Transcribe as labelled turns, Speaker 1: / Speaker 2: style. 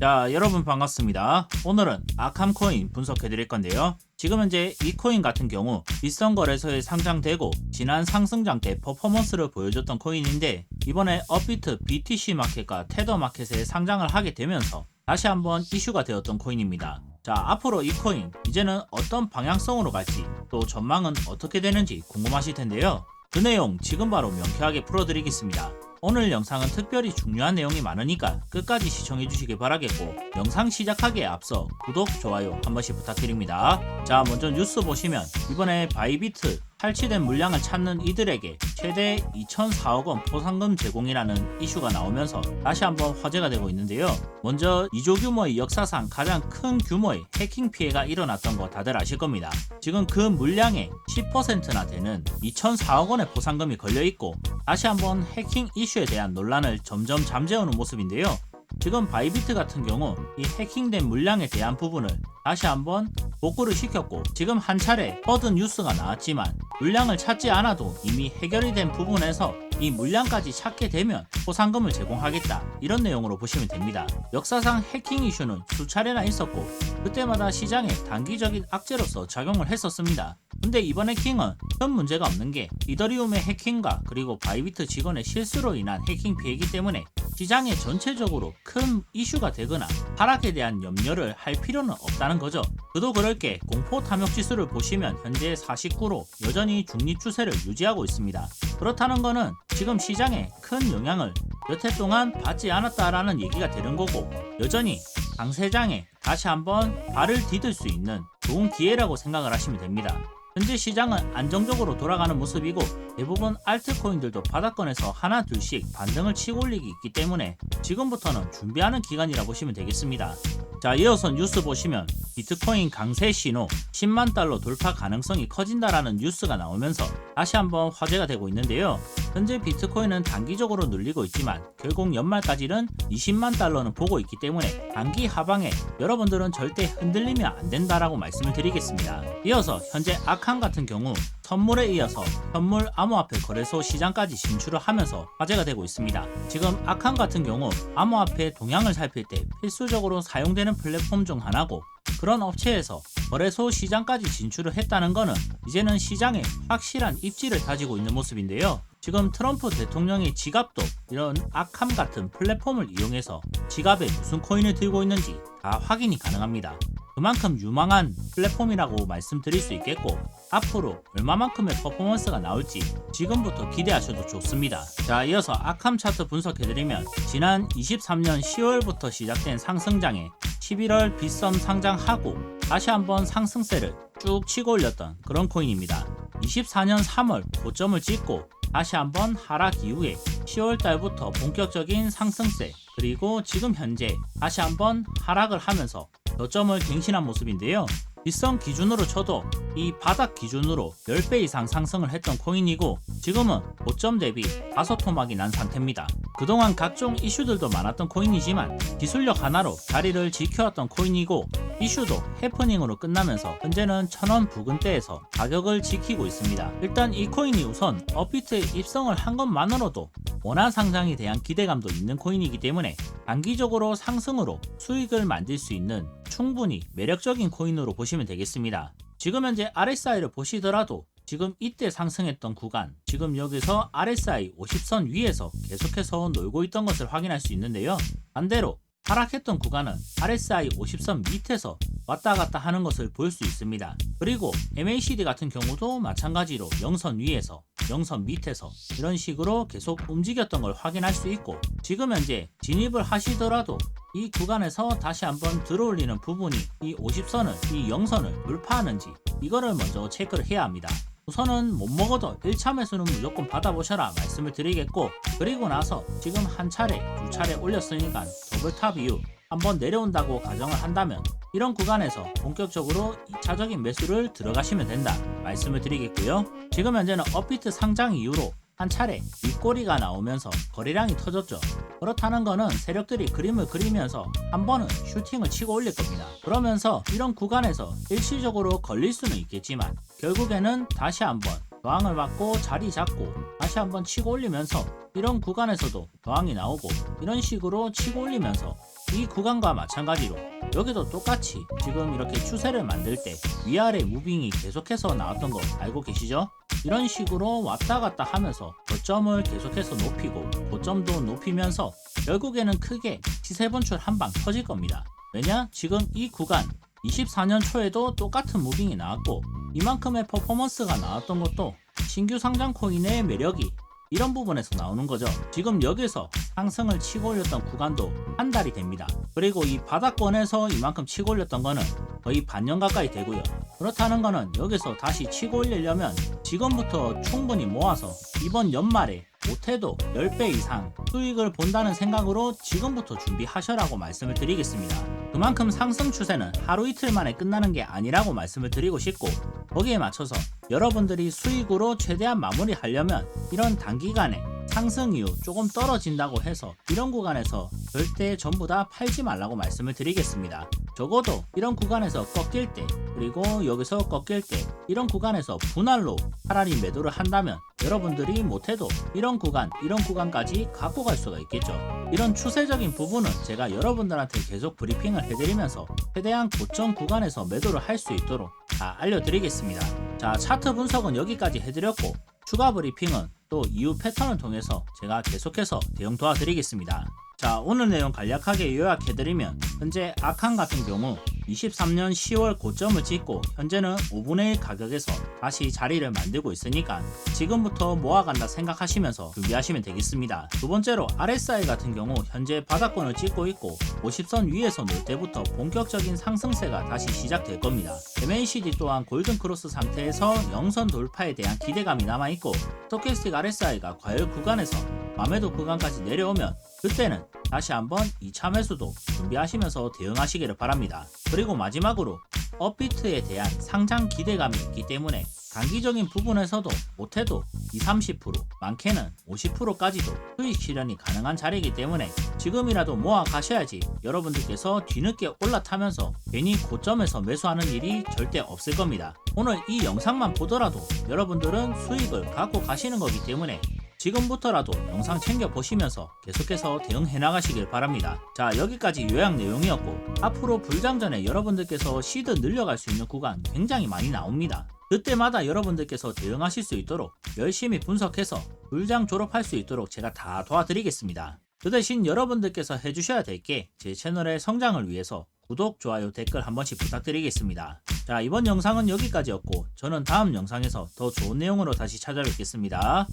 Speaker 1: 자 여러분 반갑습니다. 오늘은 아캄코인 분석해 드릴 건데요. 지금 현재 이 코인 같은 경우 빗선 거래소에 상장되고 지난 상승장 때 퍼포먼스를 보여줬던 코인인데 이번에 업비트 BTC 마켓과 테더 마켓에 상장을 하게 되면서 다시 한번 이슈가 되었던 코인입니다. 자 앞으로 이 코인 이제는 어떤 방향성으로 갈지 또 전망은 어떻게 되는지 궁금하실 텐데요. 그 내용 지금 바로 명쾌하게 풀어드리겠습니다 오늘 영상은 특별히 중요한 내용이 많으니까 끝까지 시청해 주시길 바라겠고 영상 시작하기에 앞서 구독, 좋아요 한 번씩 부탁드립니다. 자 먼저 뉴스 보시면 이번에 바이비트 탈취된 물량을 찾는 이들에게 최대 2,004억 원 포상금 제공이라는 이슈가 나오면서 다시 한번 화제가 되고 있는데요. 먼저 2조 규모의 역사상 가장 큰 규모의 해킹 피해가 일어났던 거 다들 아실 겁니다. 지금 그 물량의 10%나 되는 2,004억 원의 포상금이 걸려 있고 다시 한번 해킹 이슈에 대한 논란을 점점 잠재우는 모습인데요. 지금 바이비트 같은 경우 이 해킹된 물량에 대한 부분을 다시 한번 복구를 시켰고 지금 한 차례 뻗은 뉴스가 나왔지만 물량을 찾지 않아도 이미 해결이 된 부분에서 이 물량까지 찾게 되면 포상금을 제공하겠다 이런 내용으로 보시면 됩니다. 역사상 해킹 이슈는 수차례나 있었고 그때마다 시장에 단기적인 악재로서 작용을 했었습니다. 근데 이번 해킹은 큰 문제가 없는 게 이더리움의 해킹과 그리고 바이비트 직원의 실수로 인한 해킹 피해이기 때문에 시장에 전체적으로 큰 이슈가 되거나 하락에 대한 염려를 할 필요는 없다는 거죠. 그도 그럴 게 공포 탐욕 지수를 보시면 현재 49로 여전히 중립 추세를 유지하고 있습니다. 그렇다는 거는 지금 시장에 큰 영향을 몇해 동안 받지 않았다라는 얘기가 되는 거고 여전히 강세장에 다시 한번 발을 디딜 수 있는 좋은 기회라고 생각을 하시면 됩니다. 현재 시장은 안정적으로 돌아가는 모습이고 대부분 알트코인들도 바닥권에서 하나 둘씩 반등을 치고 올리기 있기 때문에 지금부터는 준비하는 기간이라 보시면 되겠습니다. 자 이어서 뉴스 보시면 비트코인 강세 신호 10만 달러 돌파 가능성이 커진다라는 뉴스가 나오면서 다시 한번 화제가 되고 있는데요. 현재 비트코인은 단기적으로 눌리고 있지만 결국 연말까지는 20만 달러는 보고 있기 때문에 단기 하방에 여러분들은 절대 흔들리면 안 된다라고 말씀을 드리겠습니다. 이어서 현재 아칸 같은 경우 선물에 이어서 선물 암호화폐 거래소 시장까지 진출을 하면서 화제가 되고 있습니다. 지금 아칸 같은 경우 암호화폐 동향을 살필 때 필수적으로 사용되는 플랫폼 중 하나고 그런 업체에서 거래소 시장까지 진출을 했다는 것은 이제는 시장에 확실한 입지를 다지고 있는 모습인데요. 지금 트럼프 대통령의 지갑도 이런 아캄 같은 플랫폼을 이용해서 지갑에 무슨 코인을 들고 있는지 다 확인이 가능합니다. 그만큼 유망한 플랫폼이라고 말씀드릴 수 있겠고 앞으로 얼마만큼의 퍼포먼스가 나올지 지금부터 기대하셔도 좋습니다. 자 이어서 아캄 차트 분석해드리면 지난 23년 10월부터 시작된 상승장에 11월 빗썸 상장하고 다시 한번 상승세를 쭉 치고 올렸던 그런 코인입니다. 24년 3월 고점을 찍고 다시 한번 하락 이후에 10월 달부터 본격적인 상승세 그리고 지금 현재 다시 한번 하락을 하면서 저점을 갱신한 모습인데요. 빗성 기준으로 쳐도 이 바닥 기준으로 10배 이상 상승을 했던 코인이고 지금은 고점 대비 다소 토막이 난 상태입니다. 그동안 각종 이슈들도 많았던 코인이지만 기술력 하나로 자리를 지켜왔던 코인이고 이슈도 해프닝으로 끝나면서 현재는 천원 부근대에서 가격을 지키고 있습니다. 일단 이 코인이 우선 업비트에 입성을 한 것만으로도 원화 상장에 대한 기대감도 있는 코인이기 때문에 단기적으로 상승으로 수익을 만들 수 있는 충분히 매력적인 코인으로 보시면 되겠습니다. 지금 현재 RSI를 보시더라도 지금 이때 상승했던 구간, 지금 여기서 RSI 50선 위에서 계속해서 놀고 있던 것을 확인할 수 있는데요. 반대로 하락했던 구간은 RSI 50선 밑에서 왔다 갔다 하는 것을 볼 수 있습니다. 그리고 MACD 같은 경우도 마찬가지로 0선 위에서 0선 밑에서 이런 식으로 계속 움직였던 걸 확인할 수 있고 지금 현재 진입을 하시더라도 이 구간에서 다시 한번 들어올리는 부분이 이 50선을 이 0선을 돌파하는지 이거를 먼저 체크를 해야 합니다. 우선은 못 먹어도 1차 매수는 무조건 받아보셔라 말씀을 드리겠고 그리고 나서 지금 한 차례 두 차례 올렸으니까 더블탑 이후 한번 내려온다고 가정을 한다면 이런 구간에서 본격적으로 2차적인 매수를 들어가시면 된다 말씀을 드리겠고요 지금 현재는 업비트 상장 이후로 한 차례 윗꼬리가 나오면서 거래량이 터졌죠. 그렇다는 거는 세력들이 그림을 그리면서 한 번은 슈팅을 치고 올릴 겁니다. 그러면서 이런 구간에서 일시적으로 걸릴 수는 있겠지만 결국에는 다시 한번 저항을 받고 자리 잡고 다시 한번 치고 올리면서 이런 구간에서도 저항이 나오고 이런 식으로 치고 올리면서 이 구간과 마찬가지로 여기도 똑같이 지금 이렇게 추세를 만들 때 위아래 무빙이 계속해서 나왔던 거 알고 계시죠? 이런 식으로 왔다 갔다 하면서 고점을 계속해서 높이고 고점도 높이면서 결국에는 크게 시세 분출 한 방 터질 겁니다. 왜냐? 지금 이 구간 24년 초에도 똑같은 무빙이 나왔고 이만큼의 퍼포먼스가 나왔던 것도 신규 상장 코인의 매력이 이런 부분에서 나오는 거죠. 지금 여기서 상승을 치고 올렸던 구간도 한 달이 됩니다. 그리고 이 바닥권에서 이만큼 치고 올렸던 거는 거의 반년 가까이 되고요. 그렇다는 거는 여기서 다시 치고 올리려면 지금부터 충분히 모아서 이번 연말에 못해도 10배 이상 수익을 본다는 생각으로 지금부터 준비하셔라고 말씀을 드리겠습니다. 그만큼 상승 추세는 하루 이틀 만에 끝나는 게 아니라고 말씀을 드리고 싶고 거기에 맞춰서 여러분들이 수익으로 최대한 마무리하려면 이런 단기간에 상승 이후 조금 떨어진다고 해서 이런 구간에서 절대 전부 다 팔지 말라고 말씀을 드리겠습니다. 적어도 이런 구간에서 꺾일 때 그리고 여기서 꺾일 때 이런 구간에서 분할로 차라리 매도를 한다면 여러분들이 못해도 이런 구간 이런 구간까지 갖고 갈 수가 있겠죠. 이런 추세적인 부분은 제가 여러분들한테 계속 브리핑을 해드리면서 최대한 고점 구간에서 매도를 할 수 있도록 다 알려드리겠습니다. 자 차트 분석은 여기까지 해드렸고 추가 브리핑은 또 이후 패턴을 통해서 제가 계속해서 대응 도와드리겠습니다. 자 오늘 내용 간략하게 요약해드리면 현재 아칸 같은 경우 23년 10월 고점을 찍고 현재는 5분의 1 가격에서 다시 자리를 만들고 있으니까 지금부터 모아간다 생각하시면서 준비하시면 되겠습니다. 두 번째로 RSI 같은 경우 현재 바닥권을 찍고 있고 50선 위에서 놀 때부터 본격적인 상승세가 다시 시작될 겁니다. MACD 또한 골든 크로스 상태에서 영선 돌파에 대한 기대감이 남아있고 스토캐스틱 RSI가 과열 구간에서 마매도 구간까지 내려오면 그때는 다시 한번 2차 매수도 준비하시면서 대응하시기를 바랍니다. 그리고 마지막으로 업비트에 대한 상장 기대감이 있기 때문에 단기적인 부분에서도 못해도 20, 30% 많게는 50%까지도 수익 실현이 가능한 자리이기 때문에 지금이라도 모아 가셔야지 여러분들께서 뒤늦게 올라타면서 괜히 고점에서 매수하는 일이 절대 없을 겁니다. 오늘 이 영상만 보더라도 여러분들은 수익을 갖고 가시는 거기 때문에 지금부터라도 영상 챙겨 보시면서 계속해서 대응해 나가시길 바랍니다. 자 여기까지 요약 내용이었고 앞으로 불장 전에 여러분들께서 시드 늘려갈 수 있는 구간 굉장히 많이 나옵니다. 그때마다 여러분들께서 대응하실 수 있도록 열심히 분석해서 불장 졸업할 수 있도록 제가 다 도와드리겠습니다. 그 대신 여러분들께서 해주셔야 될 게 제 채널의 성장을 위해서 구독, 좋아요, 댓글 한 번씩 부탁드리겠습니다. 자 이번 영상은 여기까지였고 저는 다음 영상에서 더 좋은 내용으로 다시 찾아뵙겠습니다.